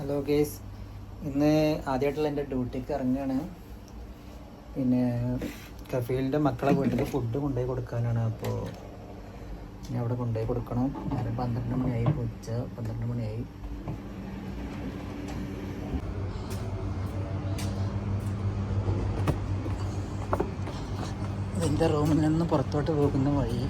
Hello guys ഇന്ന് ആദ്യമായിട്ടുള്ള എന്റെ ഡ്യൂട്ടിക്ക് ഇറങ്ങുകയാണ് പിന്നെ കഫീലിന്റെ മക്കളെ വീട്ടിൽ ഫുഡ് കൊണ്ടുപോയി കൊടുക്കാനാണ്. അപ്പോൾ ഇനി അവിടെ കൊണ്ടുപോയി കൊടുക്കണം. നേരം പന്ത്രണ്ട് മണിയായി. ഉച്ച പന്ത്രണ്ട് മണിയായി. എന്റെ റൂമിൽ നിന്ന് പുറത്തോട്ട് പോകുന്ന വഴി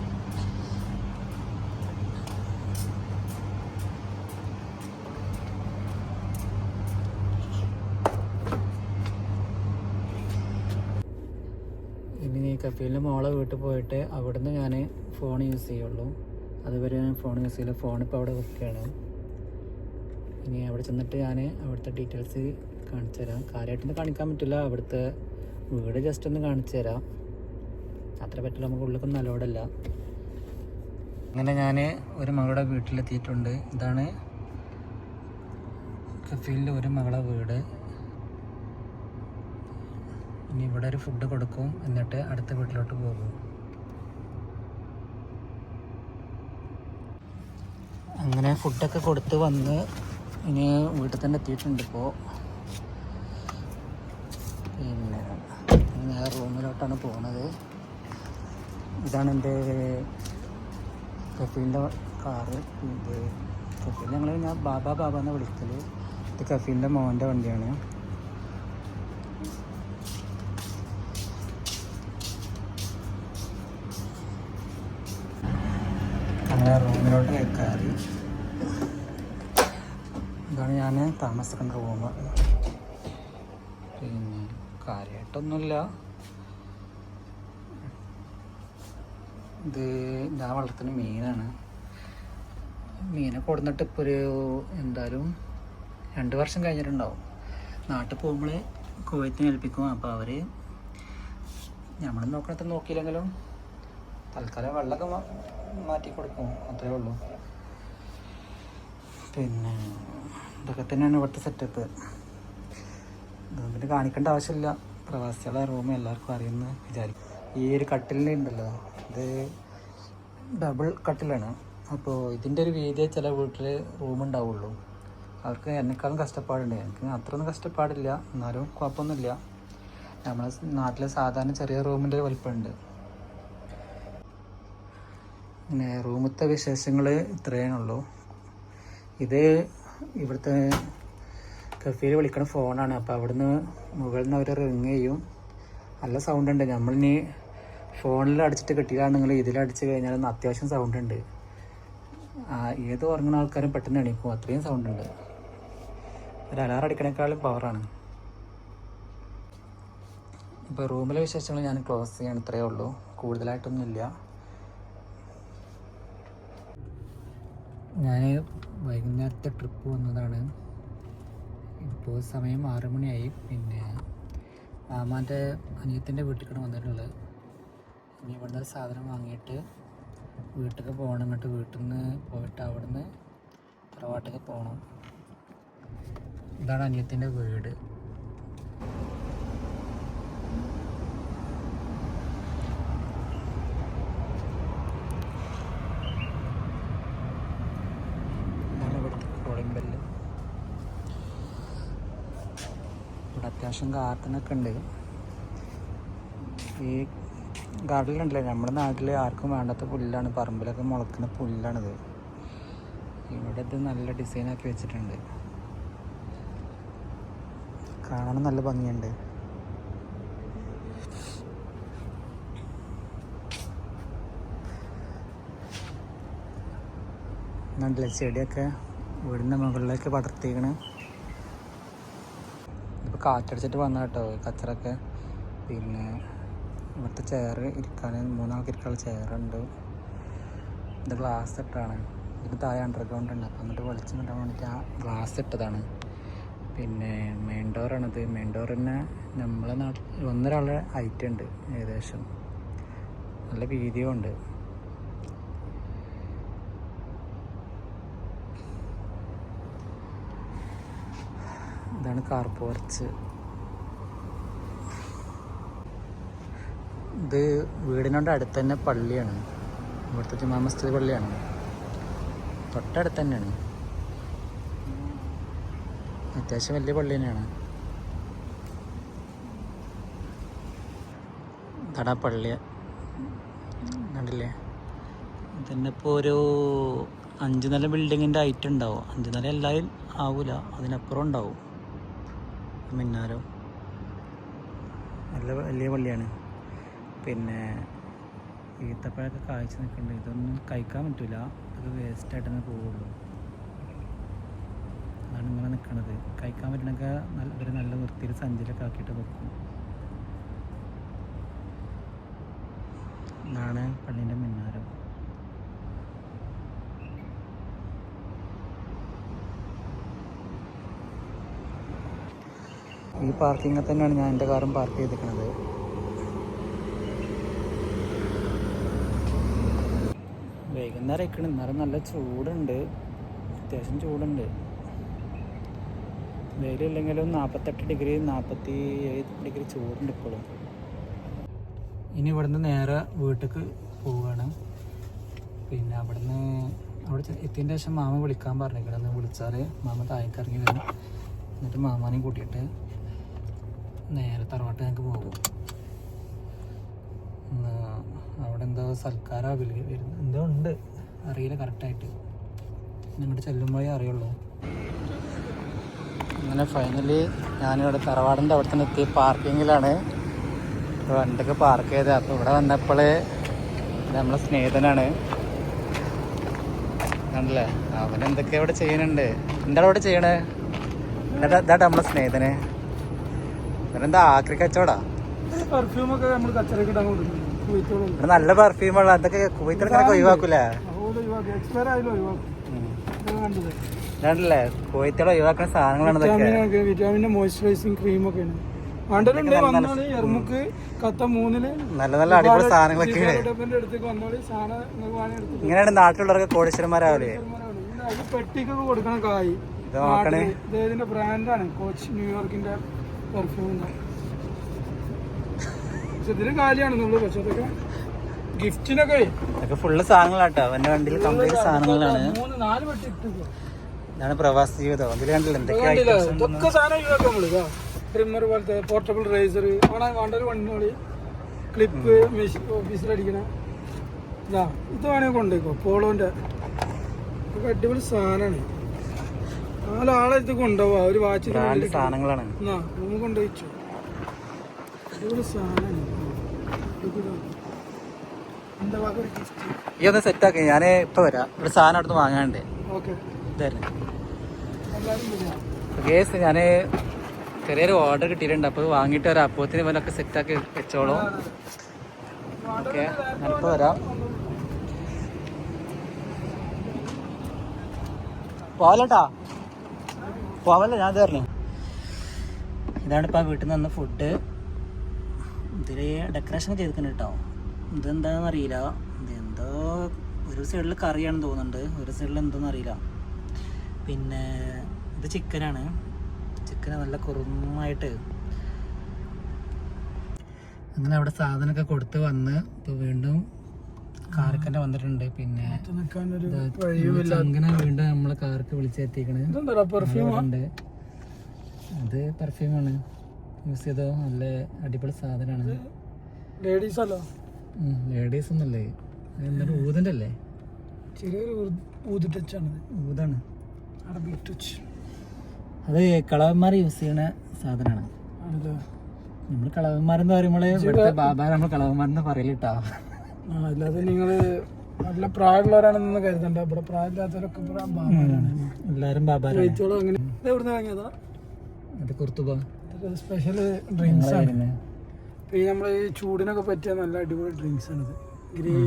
ഇനി കഫീലിന്റെ മോളെ വീട്ടിൽ പോയിട്ട് അവിടുന്ന് ഞാൻ ഫോൺ യൂസ് ചെയ്യുള്ളൂ. അതുവരെ ഞാൻ ഫോൺ യൂസ് ചെയ്യില്ല. ഫോൺ ഇപ്പോൾ അവിടെ വെക്കുകയാണ് ഇനി അവിടെ ചെന്നിട്ട് ഞാൻ അവിടുത്തെ ഡീറ്റെയിൽസ് കാണിച്ചു തരാം. കാര്യമായിട്ടൊന്നും കാണിക്കാൻ പറ്റില്ല. അവിടുത്തെ വീട് ജസ്റ്റ് ഒന്ന് കാണിച്ചു തരാം. അത്ര പറ്റില്ല. നമുക്ക് ഉള്ളിലേക്കൊന്നും നല്ലോടല്ല അങ്ങനെ ഞാൻ ഒരു മകളുടെ വീട്ടിലെത്തിയിട്ടുണ്ട്. ഇതാണ് കഫീലിന്റെ ഒരു മകളുടെ വീട്. ഇനി ഇവിടെ ഒരു ഫുഡ് കൊടുക്കും. എന്നിട്ട് അടുത്ത വീട്ടിലോട്ട് പോകും. അങ്ങനെ ഫുഡൊക്കെ കൊടുത്ത് വന്ന് ഇനി വീട്ടിൽ തന്നെ എത്തിയിട്ടുണ്ട് ഇപ്പോൾ പിന്നെ ഞാൻ റൂമിലോട്ടാണ് പോകുന്നത് ഇതാണ് എന്റെ കഫീലിന്റെ കാറ്. ഇത് കഫീൽ ഞങ്ങൾ ഞാൻ ബാബ ബാബ എന്ന് വിളിക്കൽ ഇത് കഫീലിന്റെ മോന്റെ വണ്ടിയാണ്. റൂമിലോട്ട് കയറി ഇതാണ് ഞാൻ താമസിക്കേണ്ട റൂം. പിന്നെ കാര്യമായിട്ടൊന്നുമില്ല. ഇത് ഞാൻ വളർത്തുന്ന മീനാണ്. മീനെ കൊടുന്നിട്ട് ഇപ്പോൾ ഒരു എന്തായാലും രണ്ട് വർഷം കഴിഞ്ഞിട്ടുണ്ടാവും. നാട്ടിൽ പോകുമ്പോൾ കുവൈത്തിന് ഏൽപ്പിക്കും. അപ്പോൾ അവർ നമ്മൾ നോക്കണത്ര നോക്കിയില്ലെങ്കിലും തൽക്കാലം വെള്ളമൊക്കെ മാറ്റി കൊടുക്കും അത്രേ ഉള്ളൂ. പിന്നെ ഇതൊക്കെ തന്നെയാണ് ഇവിടുത്തെ സെറ്റപ്പ് പിന്നെ കാണിക്കേണ്ട ആവശ്യമില്ല. പ്രവാസികളെ റൂം എല്ലാവർക്കും അറിയുന്ന വിചാരിക്കും. ഈ ഒരു കട്ടിലുണ്ടല്ലോ ഇത് ഡബിൾ കട്ടിലാണ്. അപ്പോൾ ഇതിന്റെ ഒരു വീതിയെ ചില വീട്ടിൽ റൂം ഉണ്ടാവുള്ളൂ. അവർക്ക് എന്നെക്കാളും കഷ്ടപ്പാടുണ്ട്. എനിക്ക് അത്രയൊന്നും കഷ്ടപ്പാടില്ല. എന്നാലും കുഴപ്പമൊന്നുമില്ല. നമ്മളെ നാട്ടിലെ സാധാരണ ചെറിയ റൂമിന്റെ വലിപ്പമുണ്ട്. പിന്നെ റൂമത്തെ വിശേഷങ്ങൾ ഇത്രയേ ഉള്ളൂ ഇത് ഇവിടുത്തെ കഫീൽ വിളിക്കണ ഫോണാണ്. അപ്പോൾ അവിടുന്ന് മുകളിൽ നിന്ന് അവർ റിങ് ചെയ്യും. നല്ല സൗണ്ട് ഉണ്ട് നമ്മളിനി ഫോണിൽ അടിച്ചിട്ട് കിട്ടിയില്ലാണെങ്കിൽ ഇതിലടിച്ച് കഴിഞ്ഞാൽ ഒന്ന് അത്യാവശ്യം സൗണ്ട് ഉണ്ട് ഏത് ഉറങ്ങുന്ന ആൾക്കാരും പെട്ടെന്ന് എണീക്കും. അത്രയും സൗണ്ട് ഉണ്ട് ഒരു അലാറം അടിക്കണേക്കാളും പവറാണ്. ഇപ്പോൾ റൂമിലെ വിശേഷങ്ങൾ ഞാൻ ക്ലോസ് ചെയ്യാൻ ഇത്രയേ ഉള്ളൂ. കൂടുതലായിട്ടൊന്നുമില്ല. ഞാൻ വൈകുന്നേരത്തെ ട്രിപ്പ് വന്നതാണ്. ഇപ്പോൾ സമയം ആറ് മണിയായി. പിന്നെ മാമാന്റെ അനിയത്തിന്റെ വീട്ടിലേക്കാണ് വന്നിട്ടുള്ളത്. ഇനി ഇവിടുന്ന് സാധനം വാങ്ങിയിട്ട് വീട്ടിലേക്ക് പോകണം. എന്നിട്ട് വീട്ടിൽ നിന്ന് പോയിട്ട് അവിടുന്ന് തറവാട്ടിലേക്ക് പോകണം. ഇതാണ് അനിയത്തിന്റെ വീട് ഇതാണ് ഇവിടുത്തെ കോളിംഗ് ബെല്ല് ഇവിടെ അത്യാവശ്യം ഗാർഡനൊക്കെ ഉണ്ട് ഈ ഗാർഡനിലുണ്ടല്ലേ നമ്മുടെ നാട്ടിൽ ആർക്കും വേണ്ടാത്ത പുല്ലാണ്. പറമ്പിലൊക്കെ മുളക്കുന്ന പുല്ലാണിത്. ഇവിടെ ഇത് നല്ല ഡിസൈനാക്കി വെച്ചിട്ടുണ്ട്. കാണാൻ നല്ല ഭംഗിയുണ്ട്. നല്ല ചെടിയൊക്കെ വീടിന്റെ മുകളിലേക്ക് പടർത്തിക്കണേ കാറ്റടിച്ചിട്ട് വന്ന കേട്ടോ കച്ചറൊക്കെ പിന്നെ ഇവിടുത്തെ ചെയർ ഇരിക്കാൻ മൂന്നാൾക്ക് ഇരിക്കാനുള്ള ചെയറുണ്ട് ഇത് ഗ്ലാസ് ഇട്ടാണ്. ഇതിന് താഴെ അണ്ടർഗ്രൗണ്ട് ഉണ്ട്. അപ്പോൾ എന്നിട്ട് വെളിച്ചം കിട്ടാൻ വേണ്ടിയിട്ട് ആ ഗ്ലാസ് ഇട്ടതാണ്. പിന്നെ മെയിൻ ഡോറാണിത് മെയിൻ ഡോർ തന്നെ നമ്മളെ നാട്ടിൽ ഒന്നൊരാളുടെ ഹൈറ്റ് ഉണ്ട് ഏകദേശം. നല്ല വീതിയും ഉണ്ട്. ഇതാണ് കാർ പോർച്ച് ഇത് വീടിനോട് അടുത്ത് തന്നെ പള്ളിയാണ്. ഇവിടുത്തെ ജുമാ മസ്ജിദ് പള്ളിയാണ്. തൊട്ടടുത്ത് തന്നെയാണ്. അത്യാവശ്യം വലിയ പള്ളി തന്നെയാണ്. തടാ പള്ളി. കണ്ടില്ലേ? തന്നെ ഇപ്പോൾ ഒരു അഞ്ച് നില ബിൽഡിങ്ങിന്റെ ഹൈറ്റ് ഉണ്ടാവും. അഞ്ച് നില എല്ലാവരും ആവില്ല അതിനപ്പുറം ഉണ്ടാവും. മിന്നാരം? നല്ല വലിയ പള്ളിയാണ്. പിന്നെ ഈത്തപ്പഴമൊക്കെ കാഴ്ച നിൽക്കുന്നുണ്ട്. ഇതൊന്നും കഴിക്കാൻ പറ്റില്ല അതൊക്കെ വേസ്റ്റായിട്ട് തന്നെ പോവുള്ളൂ. അതാണ് ഇങ്ങനെ നിൽക്കുന്നത് കഴിക്കാൻ പറ്റണൊക്കെ നല്ല ഒരു നല്ല വൃത്തിയിൽ സഞ്ചിലൊക്കെ ആക്കിയിട്ട് വെക്കും. ഇതാണ് പള്ളീന്റെ മിന്നാരം. ഈ പാർക്കിങ്ങിൽ തന്നെയാണ് ഞാൻ എന്റെ കാറും പാർക്ക് ചെയ്തിരിക്കുന്നത്. വൈകുന്നേരം ഇരിക്കണം ഇന്നേരം നല്ല ചൂടുണ്ട്. അത്യാവശ്യം ചൂടുണ്ട്. വെയിലില്ലെങ്കിലും നാൽപ്പത്തെട്ട് ഡിഗ്രി നാൽപ്പത്തി ഏഴ് ഡിഗ്രി ചൂടുണ്ട് ഇപ്പോഴും ഇനി ഇവിടുന്ന് നേരെ വീട്ടിലേക്ക് പോവുകയാണ് പിന്നെ അവിടുന്ന് അവിടെ എത്തിയതിന് ശേഷം മാമ വിളിക്കാൻ പറഞ്ഞിരിക്കണം. വിളിച്ചാൽ മാമ താഴേക്കിറങ്ങി വരും എന്നിട്ട് മാമാനെയും കൂട്ടിയിട്ട് നേരെ തറവാട്ട് ഞങ്ങൾക്ക് പോകും അവിടെ എന്തോ സൽക്കാരോ വരുന്നു എന്തോ ഉണ്ട്. അറിയില്ല കറക്റ്റായിട്ട് നിങ്ങോട്ട് ചെല്ലുമ്പോഴേ അറിയുള്ളൂ. അങ്ങനെ ഫൈനലി ഞാനിവിടെ തറവാടിന്റെ അവിടെ തന്നെ എത്തി പാർക്കിങ്ങിലാണ് വണ്ടിയൊക്കെ പാർക്ക് ചെയ്തത് അപ്പോൾ ഇവിടെ വന്നപ്പോൾ നമ്മളെ സ്നേഹിതനാണ്. ആണല്ലേ അവൻ ഇവിടെ ചെയ്യുന്നുണ്ട് എന്താണ് ഇവിടെ ചെയ്യണേ? ഇതാട്ട് നമ്മളെ സ്നേഹിതന്. ഇവരെന്താ ആക്രി കച്ചവടാ? പെർഫ്യൂമൊക്കെ നമ്മൾ കച്ചറക്ക് ഇടാൻ കൊടുക്കും. കുവൈത്തോളം ഇവിടെ നല്ല പെർഫ്യൂമുള്ള എന്തൊക്കെ കുവൈത്തിലൊക്കെ ഒഴിവാക്കൂലേ? കുവൈത്തിലെ ഒഴിവാക്കുന്ന സാധനങ്ങളാണ് വിറ്റാമിന്റെ മോയ്സ്ചറൈസിങ് ക്രീം ഒക്കെ മൂന്നിൽ. നല്ല നല്ല അടിപൊളി സാധനങ്ങളൊക്കെ ഇങ്ങനെയാണ് നാട്ടിലുള്ളവർക്ക് കോടീശ്വരന്മാരാവില്ലേ പെട്ടിക്കൊക്കെ കൊടുക്കണ കായ്. ബ്രാൻഡാണ് കോച്ച് ന്യൂയോർക്കിന്റെ പെർഫ്യൂമിന്റെ പക്ഷെ ഇതിന് കാലിയാണെന്നുള്ളൂ പക്ഷെ അതൊക്കെ ഗിഫ്റ്റിനൊക്കെ ഇതൊക്കെ ഫുള്ള് സാധനങ്ങളാട്ടോ. അവന്റെ വണ്ടിയിൽ കംപ്ലീറ്റ് സാധനങ്ങളാണ്. മൂന്ന് നാല് ഇട്ടു ഇതാണ് പ്രവാസി ജീവിതം. അതിൽ കണ്ടില്ല? എന്തൊക്കെ കണ്ടില്ലേ? ഐറ്റംസ് സാധനം ട്രിമ്മർ പോലത്തെ പോർട്ടബിൾ റേസർ ആണ് വേണ്ടൊരു വണ്ണോളി ക്ലിപ്പ് ഓഫീസിലടിക്കണ ഇതാ ഇത് വേണമെങ്കിൽ കൊണ്ടുപോയിക്കോ. പോളോന്റെ. അടിപൊളി സാധനമാണ്. നാലാളെ ഇത് കൊണ്ടുപോവാ. ഒരു വാച്ച് നാല് സാധനങ്ങളാണ്. എന്നാ റൂം കൊണ്ടുപോയിച്ചു? ഒരു ഈ ഒന്ന് സെറ്റാക്കി ഞാൻ ഇപ്പൊ വരാം. ഒരു സാധനം അടുത്ത് വാങ്ങാണ്ട് എല്ലാവരും ഞാൻ ചെറിയൊരു ഓർഡർ കിട്ടിയിട്ടുണ്ട്. അപ്പോൾ വാങ്ങിയിട്ട് വരാം. അപ്പോത്തിന് ഇവനൊക്കെ സെറ്റാക്കി വെച്ചോളൂ. ഓക്കെ ഞാനിപ്പോൾ വരാം. പോവല്ലട്ടാ പോവല്ല ഞാൻ തരണേ ഇതാണ് ഇപ്പോൾ വീട്ടിൽ നിന്ന് ഫുഡ് ഇതിൽ ഡെക്കറേഷൻ ചെയ്തിട്ടുണ്ട് കേട്ടോ ഇതെന്താണെന്ന് അറിയില്ല. ഇതെന്തോ ഒരു സൈഡിൽ കറിയാണെന്ന് തോന്നുന്നുണ്ട്. ഒരു സൈഡിൽ എന്തോന്ന് അറിയില്ല. പിന്നെ ഇത് ചിക്കനാണ് ചിക്കൻ നല്ല കുറുമായിട്ട്. അങ്ങനെ അവിടെ സാധനമൊക്കെ കൊടുത്ത് വന്ന് ഇപ്പോൾ വീണ്ടും കാർക്കന്റെ വന്നിട്ടുണ്ട്. പിന്നെ അങ്ങനെ വീണ്ടും നമ്മളെ കാർക്ക് വിളിച്ചെത്തിക്കണ്. അത് പെർഫ്യൂം ഉണ്ട് അത് പെർഫ്യൂമാണ് യൂസ് ചെയ്തോ? നല്ല അടിപൊളി സാധനമാണ്. ലേഡീസ് അല്ലോ? ലേഡീസ് ഒന്നല്ലേ എന്നിട്ട് ഊതിന്റെ അല്ലേ? ചെറിയൊരു ഊത് ടച്ചാണ് ഊതാണ്. അറബിക് ടച്ച് അത് കളവന്മാർ യൂസ് ചെയ്യുന്ന സാധനമാണ്. നമ്മൾ കളവന്മാരെന്ന് പറയുമ്പോൾ ഇവിടുത്തെ ബാബ നമ്മൾ കളവന്മാരെന്ന് പറയലിട്ടാ അല്ലാതെ നിങ്ങൾ നല്ല പ്രായമുള്ളവരാണെന്ന് കരുതണ്ട. ഇവിടെ പ്രായമില്ലാത്തവരൊക്കെ എല്ലാരും ബാബാരാണ്. അങ്ങനെ എവിടുന്ന് വാങ്ങിയതാ? അത് കുർത്തുബ. സ്പെഷ്യൽ ഡ്രിങ്ക്സ് ആണ്. പിന്നെ നമ്മൾ ഈ ചൂടിനൊക്കെ പറ്റിയ നല്ല അടിപൊളി ഡ്രിങ്ക്സ് ആണിത് ഗ്രീൻ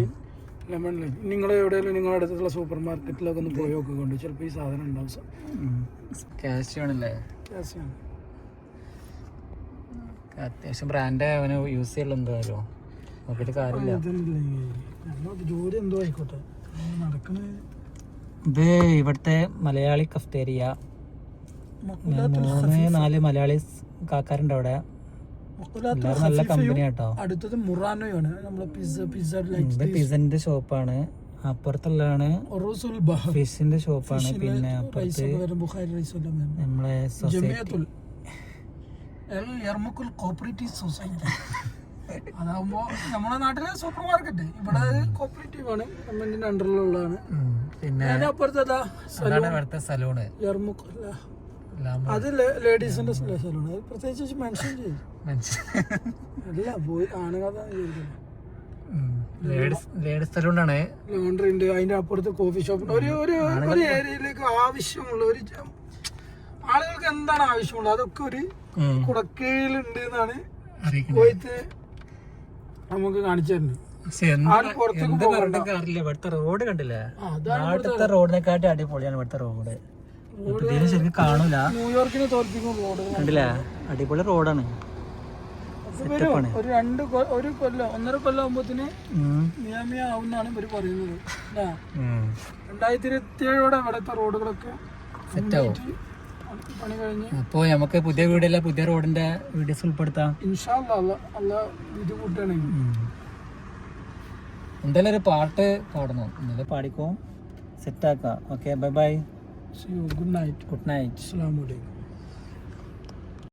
ലെമൺ ലൈം നിങ്ങൾ എവിടെയെങ്കിലും നിങ്ങളുടെ അടുത്തുള്ള സൂപ്പർ മാർക്കറ്റിലൊക്കെ ഒന്ന് പോയി നോക്കിക്കൊണ്ട് ചിലപ്പോൾ ഈ സാധനം ഉണ്ടാവും സ- കാശ് ആണല്ലേ രസാണ്. അത്യാവശ്യം ബ്രാൻഡ് അവന് യൂസ് ചെയ്യലോ എന്തായാലും നോക്കിയിട്ട് കാര്യമില്ല. ജോലി എന്തോ ആയിക്കോട്ടെ. ഇത് ഇവിടുത്തെ മലയാളി കഫ്തേരിയ മൂന്ന് നാല് മലയാളി കാക്കാരുണ്ട് അവിടെ. നല്ല കമ്പനി കേട്ടോ അടുത്തത് മുറാനോയാണ്. നമ്മളെ പിസ്സ പിസ്സ ഇത് പിസന്റെ ഷോപ്പാണ് അപ്പുറത്തുള്ളതാണ് ഫിഷിന്റെ ഷോപ്പാണ് പിന്നെ അപ്പുറത്ത് നമ്മളെ സൊസൈറ്റി കോപ്പറേറ്റീവ് സൊസൈറ്റി. അതാവുമ്പോ നമ്മുടെ നാട്ടിലെ സൂപ്പർ മാർക്കറ്റ് ഇവിടെ കോപ്പറേറ്റീവ് ആണ് ഗവൺമെന്റിന്റെ അണ്ടറിലുള്ളതാണ് പിന്നെ അപ്പുറത്തെ ഇവിടുത്തെ സലൂണ് യർമുക്ക് അത് ലേഡീസിന്റെ സലൂണ് പ്രത്യേകിച്ച് മെൻഷൻ ചെയ്യും അല്ല പോയി ലോണ്ടറി ഉണ്ട് അതിന്റെ അപ്പുറത്ത് കോഫി ഷോപ്പ് ഒരു ഒരു ഒരു ഏരിയയിലേക്ക് ആവശ്യമുള്ള ഒരു ആളുകൾക്ക് എന്താണ് ആവശ്യമുള്ളത്? അതൊക്കെ ഒരു കുടക്കീഴിലുണ്ട് എന്നാണ് പോയിട്ട് നമുക്ക് കാണിച്ചു തരുന്നത് പക്ഷെ എന്ത് ആരും പുറത്തേക്ക് എന്ത് പോകണ്ട. കാണിച്ചു കാര്യമില്ല ഇവിടുത്തെ റോഡ് കണ്ടില്ലേ? നാട്ടിലത്തെ റോഡിനെക്കാട്ടി അടിപൊളിയാണ് ഇവിടുത്തെ റോഡ് ഇതിന് ശരിക്കും കാണൂല. ന്യൂയോർക്കിനെ തോൽപ്പിക്കും റോഡ് കണ്ടില്ലേ? അടിപൊളി റോഡാണ് ഒരു രണ്ട് ഒരു കൊല്ലം ഒന്നര കൊല്ലം ആകുമ്പോത്തിന് നിയമീയ ആവുന്നാണ് ഇവർ പറയുന്നത്. രണ്ടായിരത്തി ഇരുപത്തി ഏഴോടെ ഇവിടുത്തെ റോഡുകളൊക്കെ സെറ്റ് ആവും. പണി കഴിഞ്ഞ്. അപ്പോ നമുക്ക് പുതിയ വീടല്ല പുതിയ റോഡിന്റെ വീഡിയോസ് ഉൾപ്പെടുത്താം. ഇത് കൂട്ടുകയാണെങ്കിൽ. എന്തായാലും ഒരു പാട്ട് പാടണം. എന്നാലും പാടിക്കോ? സെറ്റ് ആക്കാം. Okay bye bye good night good night അസ്സാം വലൈക്കും